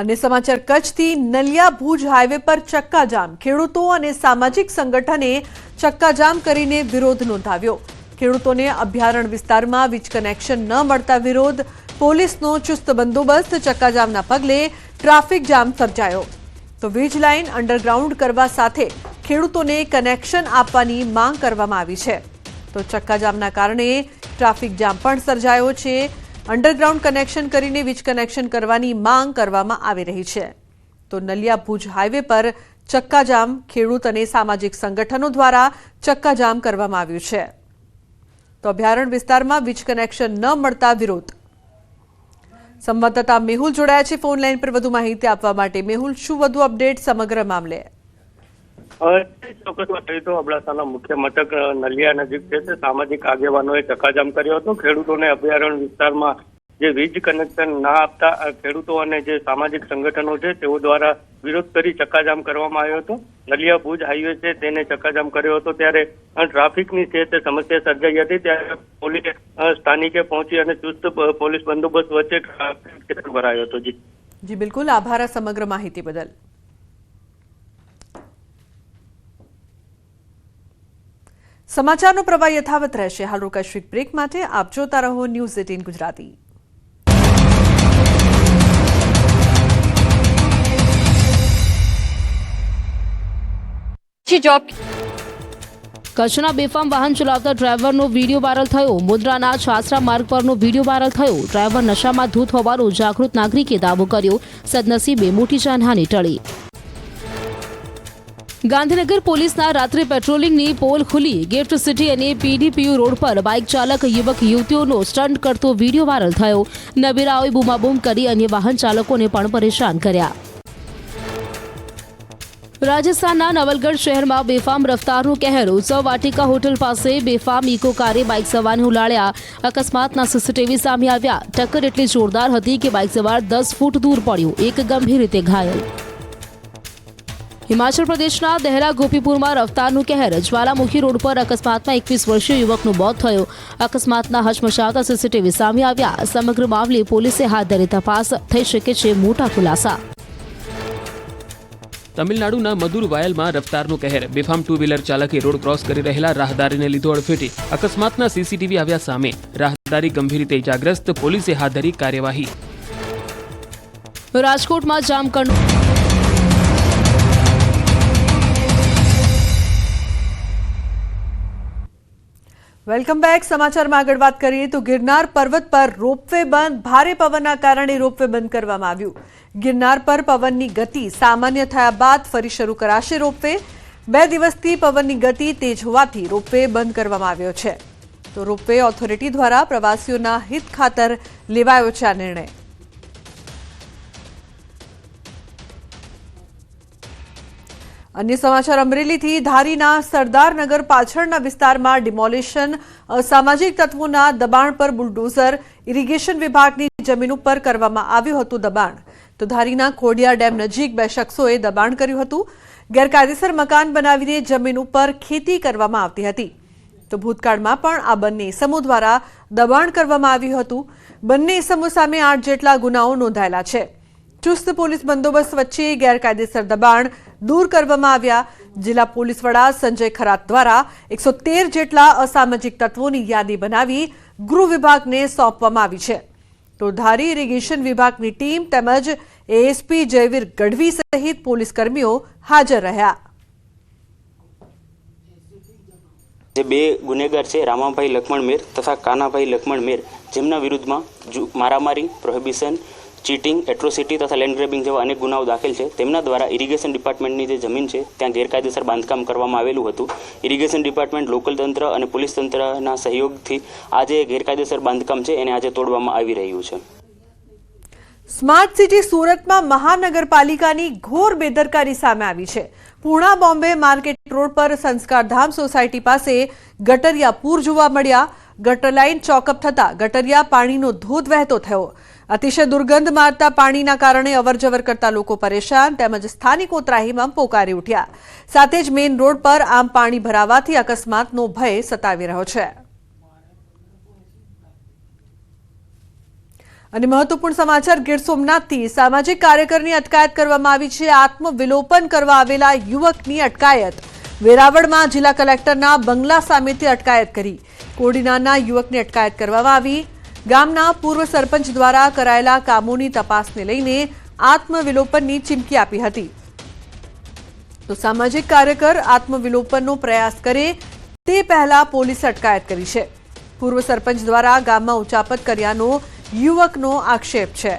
અને સમાચાર કચ્છથી નલિયા ભુજ હાઈવે પર ચક્કાજામ. ખેડૂતો અને સામાજિક સંગઠને ચક્કાજામ કરીને વિરોધ નોંધાવ્યો. ખેડૂતોને અભયારણ્ય વિસ્તારમાં વીજ કનેક્શન ન મળતા વિરોધ. પોલીસનો ચુસ્ત બંદોબસ્ત ચક્કાજામના પગલે ટ્રાફિક જામ સર્જાયો. તો વીજ લાઇન અંડરગ્રાઉન્ડ કરવા સાથે ખેડૂતોને કનેક્શન આપવાની માંગ કરવામાં આવી છે. તો ચક્કાજામના કારણે ટ્રાફિક જામ પણ સર્જાયો છે. અંડરગ્રાઉન્ડ કનેક્શન કરીને વીજ કનેક્શન કરવાની માંગ કરવામાં આવી રહી છે. તો નલિયા ભુજ હાઈવે પર ચક્કાજામ ખેડૂત અને સામાજિક સંગઠનો દ્વારા ચક્કાજામ કરવામાં આવ્યું છે. તો અભયારણ્ય વિસ્તારમાં વીજ કનેક્શન ન મળતા વિરોધ. સંવાદદાતા મેહુલ જોડાયા છે. ફોન લાઈન પર વધુ માહિતી આપવા માટે મેહુલ, શું વધુ અપડેટ સમગ્ર મામલે? તો અબડાસાના મુખ્ય મથક નલિયા નજીક છે તે સામાજિક આગેવાનોએ ચક્કાજામ કર્યો હતો. ખેડૂતોને અભયારણ્ય વિસ્તારમાં જે વીજ કનેક્શન ના આપતા ખેડૂતો અને જે સામાજિક સંગઠનો છે તેઓ દ્વારા વિરોધ કરી ચક્કાજામ કરવામાં આવ્યો હતો. નલિયા ભુજ હાઈવે છે તેને ચક્કાજામ કર્યો હતો ત્યારે ટ્રાફિકની છે તે સમસ્યા સર્જાઈ હતી ત્યારે પોલીસે સ્થાનિકે પહોંચી અને ચુસ્ત પોલીસ બંદોબસ્ત વચ્ચે ભરાયો હતો. જી. જી, બિલકુલ. આભાર સમગ્ર માહિતી બદલ. સમાચારનો પ્રવાહ યથાવત રહેશે. હાલ રોકાશ્વિક બ્રેક માટે આપ જોતા રહો ન્યૂઝ એટીન ગુજરાતી. જોબ. કચ્છના બેફામ વાહન ચલાવતા ડ્રાઈવરનો વીડિયો વાયરલ થયો. મુદ્રાના છાસરા માર્ગ પરનો વીડિયો વાયરલ થયો. ડ્રાઈવર નશામાં ધૂત હોવાનો જાગૃત નાગરિકે દાવો કર્યો. સદનસીબે મોટી જાનહાની ટળી. ગાંધીનગર પોલીસના રાત્રે પેટ્રોલિંગની પોલ ખુલી. ગિફ્ટ સિટી અને પીડીપીયુ રોડ પર બાઇક ચાલક યુવક યુવતીઓનો સ્ટન્ટ કરતો વીડિયો વાયરલ થયો. નબીરાઓએ બૂમાબૂમ કરી અન્ય વાહન ચાલકોને પણ પરેશાન કર્યા. રાજસ્થાનના નવલગઢ શહેરમાં બેફામ રફતારનું કહેર. ઉત્સવ વાટિકા હોટલ પાસે બેફામ ઇકો કારે બાઇક સવારને ઉલાળ્યા. અકસ્માતના સીસીટીવી સામે આવ્યા. ટક્કર એટલી જોરદાર હતી કે બાઇક સવાર દસ ફૂટ દૂર પડ્યું. એક ગંભીર રીતે ઘાયલ. હિમાચલ પ્રદેશના દહેરા ગોપીપુરમાં રફતારનું કહેર. જ્વાલામુખી રોડ પર અકસ્માતમાં એકવીસ વર્ષીય યુવકનું મોત થયું. અકસ્માતના હચમચાવતા સીસીટીવી સામે આવ્યા. સમગ્ર મામલે પોલીસે હાથ ધરી તપાસ થઈ શકે છે મોટા ખુલાસા. તમિલનાડુના મધુર વાયલમાં રફતારનું કહેર. બેફામ ટુ વ્હીલર ચાલકે રોડ ક્રોસ કરી રહેલા રાહદારીને લીધો અડફેટી. અકસ્માતના સીસીટીવી આવ્યા સામે. રાહદારી ગંભીર રીતે ઇજાગ્રસ્ત. પોલીસે હાથ ધરી કાર્યવાહી. રાજકોટમાં જામકંડ વેલકમ બેક. સમાચારમાં આગળ વાત કરીએ તો ગિરનાર પર્વત પર રોપવે બંધ. ભારે પવનના કારણે રોપવે બંધ કરવામાં આવ્યું. ગિરનાર પર પવનની ગતિ સામાન્ય થયા બાદ ફરી શરૂ કરાશે રોપવે. બે દિવસથી પવનની ગતિ તેજ હોવાથી રોપવે બંધ કરવામાં આવ્યો છે. તો રોપવે ઓથોરિટી દ્વારા પ્રવાસીઓના હિત ખાતર લેવાયો છે આ નિર્ણય. અન્ય સમાચાર અમરેલીથી ધારીના સરદારનગર પાછળના વિસ્તારમાં ડિમોલિશન સામાજિક તત્વોના દબાણ પર બુલડોઝર, ઇરિગેશન વિભાગની જમીન ઉપર કરવામાં આવ્યું હતું દબાણ. તો ધારીના ખોડિયા ડેમ નજીક બે શખ્સોએ દબાણ કર્યું હતું. ગેરકાયદેસર મકાન બનાવીને જમીન ઉપર ખેતી કરવામાં આવતી હતી. તો ભૂતકાળમાં પણ આ બંને ઇસમો દ્વારા દબાણ કરવામાં આવ્યું હતું. બંને ઇસમો સામે આઠ જેટલા ગુનાઓ નોંધાયેલા છે. ચુસ્ત પોલીસ બંદોબસ્ત વચ્ચે ગેરકાયદેસર દબાણ દૂર કરવામાં આવ્યા. જિલ્લા પોલીસ વડા સંજય ખરાત દ્વારા એકસો તેર જેટલા અસામાજિક તત્વોની યાદી બનાવી ગૃહ વિભાગને સોંપવામાં આવી છે. તો ધારી ઇરિગેશન વિભાગની ટીમ તેમજ એએસપી જયવીર ગઢવી સહિત પોલીસ કર્મીઓ હાજર રહ્યા. જે બે ગુનેગાર છે, રામાભાઈ લક્ષ્મણ મેર તથા કાનાભાઈ લક્ષ્મણ મેર, જેમના વિરુદ્ધમાં મારામારી પ્રોહિબિશન ચીટિંગ એટ્રોસિટી તથા લેન્ડ ગ્રેબિંગ જેવા અનેક ગુનાઓ દાખલ છે. તેમના દ્વારા ઇરિગેશન ડિપાર્ટમેન્ટની જે જમીન છે, ત્યાં ગેરકાયદેસર બાંધકામ કરવામાં આવેલું હતું. ઇરિગેશન ડિપાર્ટમેન્ટ લોકલ તંત્ર અને પોલીસ તંત્રના સહયોગથી આજે ગેરકાયદેસર બાંધકામ છે, એને આજે તોડવામાં આવી રહ્યું છે. સ્માર્ટ સિટી સુરતમાં મહાનગરપાલિકાની ઘોર બેદરકારી સામે આવી છે. પૂણા બોમ્બે માર્કેટ રોડ પર સંસ્કારધામ સોસાયટી પાસે ગટરિયા પૂર જોવા મળ્યા. ગટર લાઇન ચોકઅપ થતા ગટરિયા પાણીનો ધોધ વહેતો થયો. અતિશય દુર્ગંધ મારતા પાણીના કારણે અવરજવર કરતા લોકો પરેશાન, તેમજ સ્થાનિકો ત્રાહીમામ પોકારી ઉઠ્યા. સાથે જ મેઇન રોડ પર આમ પાણી ભરાવાથી અકસ્માતનો ભય સતાવી રહ્યો છે. અને મહત્વપૂર્ણ સમાચાર, ગીર સોમનાથથી સામાજિક કાર્યકરની અટકાયત કરવામાં આવી છે. આત્મવિલોપન કરવા આવેલા યુવકની અટકાયત. વેરાવળમાં જિલ્લા કલેક્ટરના બંગલા સામેથી અટકાયત કરી. કોડીનાના યુવકની અટકાયત કરવામાં આવી. ગામના પૂર્વ સરપંચ દ્વારા કરાયેલા કામોની તપાસને લઈને આત્મવિલોપનની ચીમકી આપી હતી. તો સામાજિક કાર્યકર આત્મવિલોપનનો પ્રયાસ કરે તે પહેલા પોલીસ અટકાયત કરી છે. પૂર્વ સરપંચ દ્વારા ગામમાં ઉચાપત કર્યાનો યુવકનો આક્ષેપ છે.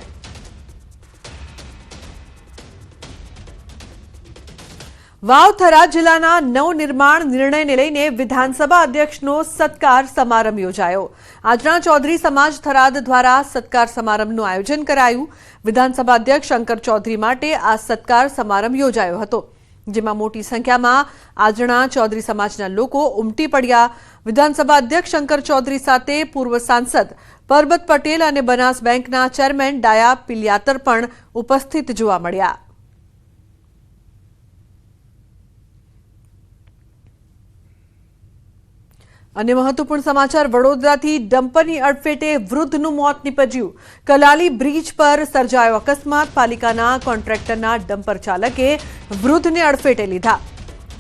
વાવથરા જિલ્લાના નવનિર્માણ નિર્ણયને લઈને વિધાનસભા અધ્યક્ષનો સત્કાર સમારંભ યોજાયો. આજના ચૌધરી સમાજ થરાદ દ્વારા સત્કાર સમારંભનું આયોજન કરાયું. વિધાનસભા અધ્યક્ષ શંકર ચૌધરી માટે આ સત્કાર સમારંભ યોજાયો હતો, જેમાં મોટી સંખ્યામાં આજણા ચૌધરી સમાજના લોકો ઉમટી પડ્યા. વિધાનસભા અધ્યક્ષ શંકર ચૌધરી સાથે પૂર્વ સાંસદ પરબત પટેલ અને બનાસ બેંકના ચેરમેન ડાયા પિલિયાતર પણ ઉપસ્થિત જોવા મળ્યા. અને મહત્વપૂર્ણ સમાચાર, વડોદરાથી ડમ્પરની અડફેટે વૃદ્ધનું મોત નીપજ્યું. કલાલી બ્રિજ પર સર્જાયો અકસ્માત. પાલિકાના કોન્ટ્રાક્ટરના ડમ્પર ચાલકે વૃદ્ધને અડફેટે લીધા.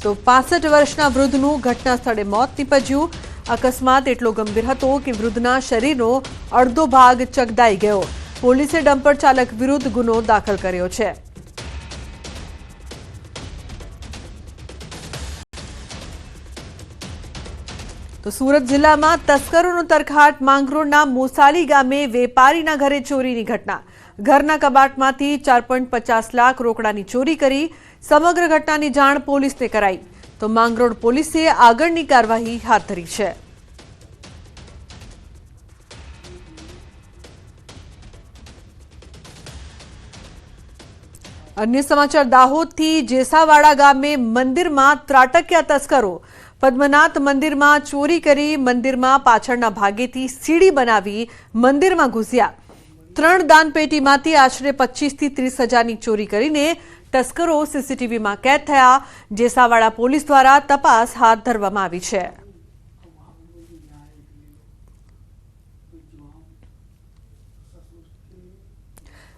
તો પાસઠ વર્ષના વૃદ્ધનું ઘટના સ્થળે મોત નીપજ્યું. અકસ્માત એટલો ગંભીર હતો કે વૃદ્ધના શરીરનો અડધો ભાગ ચગદાઈ ગયો. પોલીસે ડમ્પર ચાલક વિરુદ્ધ ગુનો દાખલ કર્યો છે. તો સુરત જિલ્લામાં તસ્કરોનો તરખાટ માંગરોળના મોસાલી ગામે વેપારીના ઘરે ચોરીની ઘટના. ઘરના કબાટમાંથી ચાર પોઈન્ટ પચાસ લાખ રોકડાની ચોરી કરી સમગ્ર ઘટનાની જાણ પોલીસને કરાઈ. તો માંગરોળ પોલીસે આગળની કાર્યવાહી હાથ ધરી છે. અન્ય સમાચાર દાહોદથી જેસાવાડા ગામે મંદિરમાં ત્રાટક્યા તસ્કરો પદ્મનાથ મંદિરમાં ચોરી કરી મંદિરમાં પાછળના ભાગેથી સીડી બનાવી મંદિરમાં ઘૂસ્યા. ત્રણ દાનપેટીમાંથી આશરે પચીસથી ત્રીસ હજારની ચોરી કરીને તસ્કરો સીસીટીવીમાં કેદ થયા. જેસાવાડા પોલીસ દ્વારા તપાસ હાથ ધરવામાં આવી છે.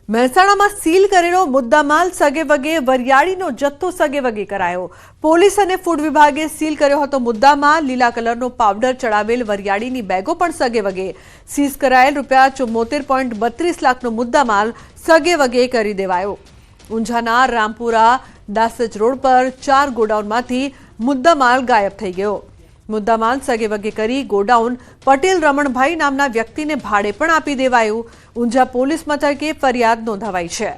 મહેસાણામાં સીલ કરેલો મુદ્દામાલ સગે વગે વરિયાળીનો જથ્થો સગે વગે કરાયો. પોલીસ અને ફૂડ વિભાગે સીલ કર્યો હતો મુદ્દામાલ. લીલા કલરનો પાવડર ચડાવેલ વરિયાળીની બેગો પણ સગે વગે સીઝ કરાયેલ રૂપિયા ચુમ્મોતેર પોઈન્ટ બત્રીસ લાખનો મુદ્દામાલ સગે વગે કરી દેવાયો. ઊંઝાના રામપુરા દાસજ રોડ પર ચાર ગોડાઉનમાંથી મુદ્દામાલ ગાયબ થઈ ગયો. મુદ્દામાલ સગેવગે કરી ગોડાઉન પટેલ રમણભાઈ નામના વ્યક્તિને ભાડે પણ આપી દેવાયું. ઊંઝા પોલીસ મથકે ફરિયાદ નોંધાવાઈ છે.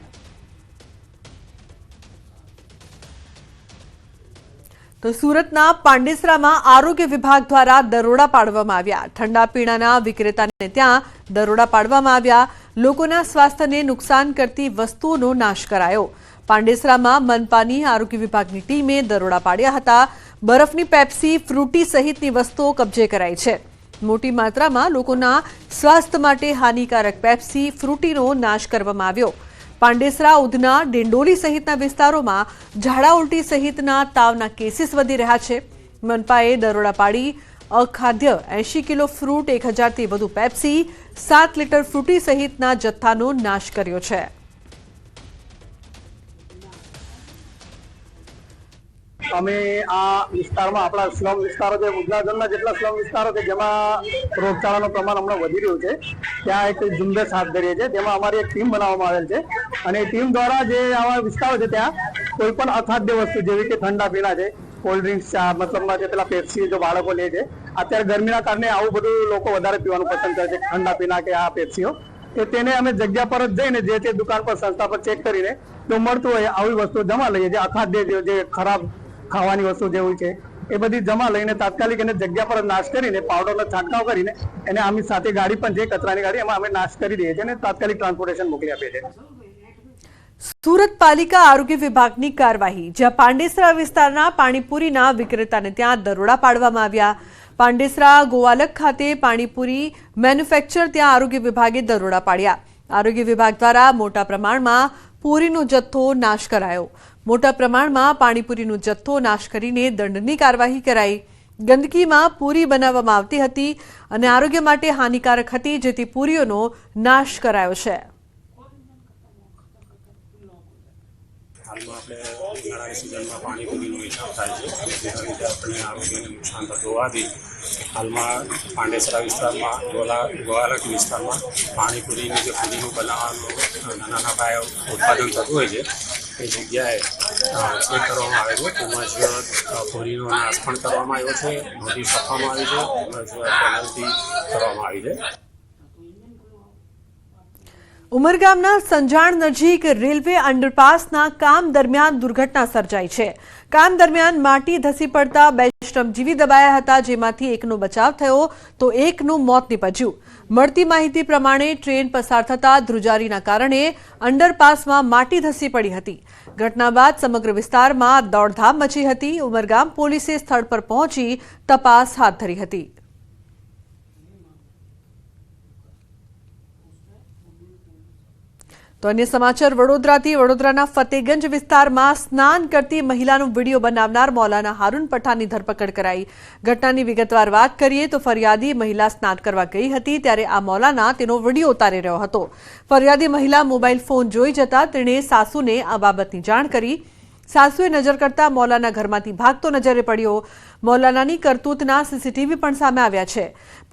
તો સુરતના પાંડેસરામાં આરોગ્ય વિભાગ દ્વારા દરોડા પાડવામાં આવ્યા. ઠંડા પીણાના વિક્રેતાને ત્યાં દરોડા પાડવામાં આવ્યા. લોકોના સ્વાસ્થ્યને નુકસાન કરતી વસ્તુઓનો નાશ કરાયો. પાંડેસરામાં મનપાની આરોગ્ય વિભાગની ટીમે દરોડા પાડ્યા હતા. બરફની પેપ્સી, ફ્રૂટી સહિતની વસ્તુઓ કબજે કરાઈ છે. મોટી માત્રામાં લોકોના સ્વાસ્થ્ય માટે હાનિકારક પેપ્સી, ફ્રૂટીનો નાશ કરવામાં આવ્યો. પાંડેસરા, ઉધના, ડિંડોલી સહિતના વિસ્તારોમાં ઝાડા ઉલટી સહિતના તાવના કેસીસ વધી રહ્યા છે. મનપાએ દરોડા પાડી અખાદ્ય એંશી કિલો ફ્રૂટ એક હજારથી વધુ પેપ્સી, સાત લીટર ફ્રૂટી સહિતના જથ્થાનો નાશ કર્યો છે. અમે આ વિસ્તારમાં આપણા સ્લમ વિસ્તારો છે ગુજરાતના જેટલા સ્લમ વિસ્તારો છે, જેમાં રોગચાળાનું પ્રમાણ હમણાં વધી રહ્યું છે. ત્યાં એક ઝુંબેશ હાથ ધરીએ છીએ તેમાં અમારી એક ટીમ બનાવવામાં આવેલ છે. અને ટીમ દ્વારા જે આવા વિસ્તારો છે ત્યાં કોઈ પણ અખાદ્ય વસ્તુ, જેવી કે ઠંડા પીણા છે કોલ્ડ ડ્રિંક્સ ચા મતલબમાં જે પેલા પેપ્સી જો બાળકો લે છે, અત્યારે ગરમીના કારણે આવું બધું લોકો વધારે પીવાનું પસંદ કરે છે, ઠંડા પીણા કે આ પેપ્સીઓ તો તેને અમે જગ્યા પર જ જઈને જે તે દુકાન પર સંસ્થા પર ચેક કરીને જો મળતું હોય, આવી વસ્તુ જમા લઈએ જે અખાદ્ય જે ખરાબ ખાવાની વસ્તુ જેવું છે. એ બધી જમા લઈને તાત્કાલિક એને જગ્યા પર નાશ કરીને પાવડરનો છાંટકાવ કરીને એને આમની સાથે ગાડી પણ છે કચરાની ગાડી એમાં અમે નાશ કરી દઈએ છીએ અને તાત્કાલિક ટ્રાન્સપોર્ટેશન મોકલી આપીએ છીએ. સુરત પાલિકા આરોગ્ય વિભાગની કાર્યવાહી. જ્યાં પાંડેસરા વિસ્તારના પાણીપુરીના વિક્રેતાને ત્યાં દરોડા પાડવામાં આવ્યા. પાંડેસરા ગોવાલક ખાતે પાણીપુરી મેન્યુફેક્ચર ત્યાં આરોગ્ય વિભાગે દરોડા પાડ્યા. આરોગ્ય વિભાગ દ્વારા મોટા પ્રમાણમાં પૂરીનો જથ્થો નાશ કરાયો. મોટા પ્રમાણમાં પાણીપુરીનો જથ્થો નાશ કરીને દંડની કાર્યવાહી કરાઈ. ગંદકીમાં પૂરી બનાવવામાં આવતી હતી અને આરોગ્ય માટે હાનિકારક હતી, જેથી પૂરીઓનો નાશ કરાયો છે. હાલમાં આપણે ઉનાળાની સિઝનમાં પાણીપુરીનો હિસાબ થાય છે. જેના લીધે આપણે આરોગ્યને નુકસાન થતું હોવાથી હાલમાં પાંડેસરા વિસ્તારમાં, ગોલા ગોવાલક વિસ્તારમાં પાણીપુરીની જે પુરીનું બનાવવાનું, નાના નાના પાયે ઉત્પાદન થતું હોય છે, એ જગ્યાએ ચેક કરવામાં આવે તેમજ પુરીનો નાશ પણ કરવામાં આવ્યો છે નોટિસ આપવામાં આવી છે તેમજ પેનલ્ટી કરવામાં આવી છે. ઉમરગામના સંજાણ નજીક રેલવે અંડરપાસના કામ દરમિયાન દુર્ઘટના સર્જાઈ છે. કામ દરમિયાન માટી ધસી પડતા બે શ્રમજીવી દબાયા હતા, જેમાંથી એકનો બચાવ થયો તો એકનું મોત નીપજ્યું. મળતી માહિતી પ્રમાણે ટ્રેન પસાર થતા ધ્રુજારીના કારણે અંડરપાસમાં માટી ધસી પડી હતી. ઘટના બાદ સમગ્ર વિસ્તારમાં દોડધામ મચી હતી. ઉમરગામ પોલીસે સ્થળ પર પહોંચી તપાસ હાથ ધરી હતી. તો અન્ય સમાચાર, વડોદરાથી વડોદરાના ફતેગંજ વિસ્તારમાં સ્નાન કરતી મહિલાનો વીડિયો બનાવનાર મૌલાના હારૂન પઠાની ધરપકડ કરાઈ. ઘટનાની વિગતવાર વાત કરીએ તો ફરિયાદી મહિલા સ્નાન કરવા ગઈ હતી ત્યારે આ મૌલાના તેનો વીડિયો ઉતારી રહ્યો હતો. ફરિયાદી મહિલા મોબાઈલ ફોન જોઈ જતા તેણે સાસુને આ બાબતની જાણ કરી. સાસુએ નજર કરતા મૌલાના ઘરમાંથી ભાગતો નજરે પડ્યો. મૌલાનાની કરતૂતના સીસીટીવી પણ સામે આવ્યા છે.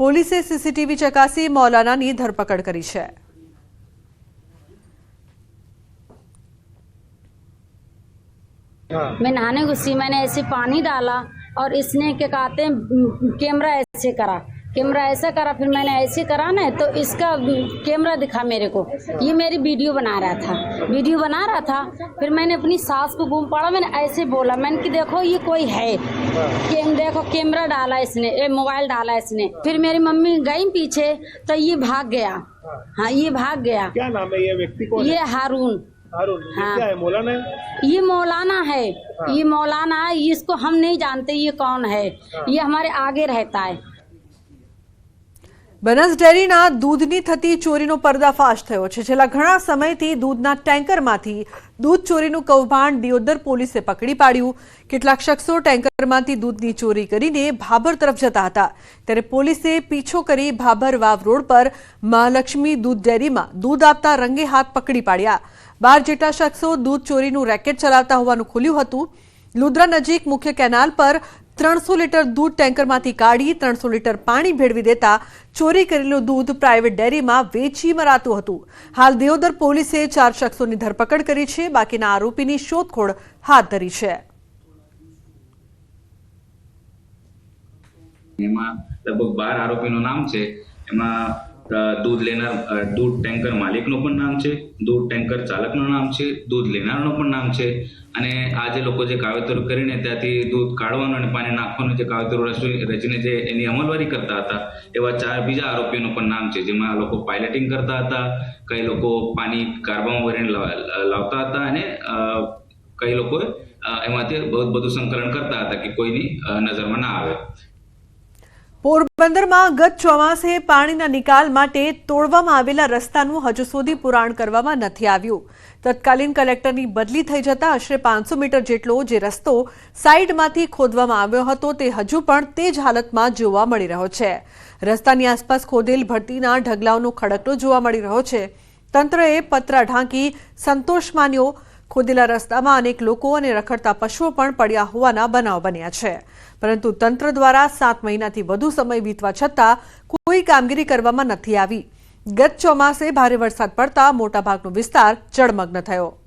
પોલીસે સીસીટીવી ચકાસી મૌલાનાની ધરપકડ કરી છે. मैं नहाने घुसी मैंने ऐसे पानी डाला और इसने क्या कहते हैं कैमरा ऐसे करा। कैमरा ऐसा करा फिर मैंने ऐसे करा ना तो इसका कैमरा दिखा मेरे को। ये मेरी वीडियो बना रहा था। वीडियो बना रहा था फिर मैंने अपनी सास को घूम पड़ा मैंने ऐसे बोला मैंने कि देखो ये कोई है। कि देखो कैमरा डाला इसने ये मोबाइल डाला इसने। फिर मेरी मम्मी गई पीछे तो ये भाग गया। हाँ ये भाग गया। क्या नाम है? ये व्यक्ति कौन ये हारून। हाँ। है मौलाना है ये मौलाना है ये मौलाना है इसको हम नहीं जानते ये कौन है ये हमारे आगे रहता है બનાસ ડેરીના દૂધની થતી ચોરીનો પર્દાફાશ થયો છે છેલ્લા ઘણા સમયથી દૂધના ટેન્કરમાંથી દૂધ ચોરીનું કૌભાંડ દિયોદર પોલીસે પકડી પાડ્યું કેટલાક શખ્સો ટેન્કરમાંથી દૂધની ચોરી કરીને ભાભર તરફ જતા હતા ત્યારે પોલીસે પીછો કરી ભાભર વાવ રોડ પર મહાલક્ષ્મી દૂધ ડેરીમાં દૂધ આપતા રંગે હાથ પકડી પાડ્યા બાર જેટલા શખ્સો દૂધ ચોરીનું રેકેટ ચલાવતા હોવાનું ખુલ્યું હતું. લુદ્રા નજીક મુખ્ય કેનાલ પર ત્રણસો લીટર દૂધ ટેન્કરમાંથી કાઢી ત્રણસો લીટર પાણી ભેળવી દેતા ચોરી કરેલું દૂધ પ્રાઇવેટ ડેરીમાં વેચી મરાતું હતું. હાલ દેવદર પોલીસે ચાર શખ્સોની ધરપકડ કરી છે. બાકીના આરોપીની શોધખોળ હાથ ધરી છે. એમાં લગભગ બાર આરોપીનું નામ છે. એમાં દૂધ લેનાર દૂધ ટેન્કર માલિકનું પણ નામ છે, દૂધ ટેન્કર ચાલકનું નામ છે, દૂધ લેનારનું પણ નામ છે અને આ જે લોકો જે કાવેતર કરીને ત્યાંથી દૂધ કાઢવાનું અને પાણી નાખવાનું જે કાવેતર રચી- રચીને જે એની અમલવારી કરતા હતા, એવા ચાર બીજા આરોપીઓનું પણ નામ છે, જેમાં લોકો પાયલટિંગ કરતા હતા, કઈ લોકો પાણી કાર્બામાં ભરીને લાવતા હતા અને કઈ લોકો એમાંથી બહુ બધું સંકલન કરતા હતા કે કોઈની નજરમાં ના આવે. પોરબંદરમાં ગત ચોમાસે પાણીના નિકાલ માટે તોડવામાં આવેલા રસ્તાનું હજુ સુધી પુરાણ કરવામાં નથી આવ્યું. તત્કાલીન કલેક્ટરની બદલી થઈ જતા આશરે પાંચસો મીટર જેટલો જે રસ્તો સાઈડમાંથી ખોદવામાં આવ્યો હતો તે હજુ પણ તે જ હાલતમાં જોવા મળી રહ્યો છે. રસ્તાની આસપાસ ખોદેલ ભરતીના ઢગલાઓનો ખડકલો જોવા મળી રહ્યો છે. તંત્રએ પતરા ઢાંકી સંતોષ માન્યો ખોદેલા રસ્તામાં અનેક લોકો અને રખડતા પશુઓ પણ પડ્યા હોવાના બનાવ બન્યા છે. પરંતુ તંત્ર દ્વારા સાત મહિનાથી વધુ સમય વીતવા છતાં કોઈ કામગીરી કરવામાં નથી આવી. ગત ચોમાસે ભારે વરસાદ પડતા મોટાભાગનો વિસ્તાર જળમગ્ન થયો.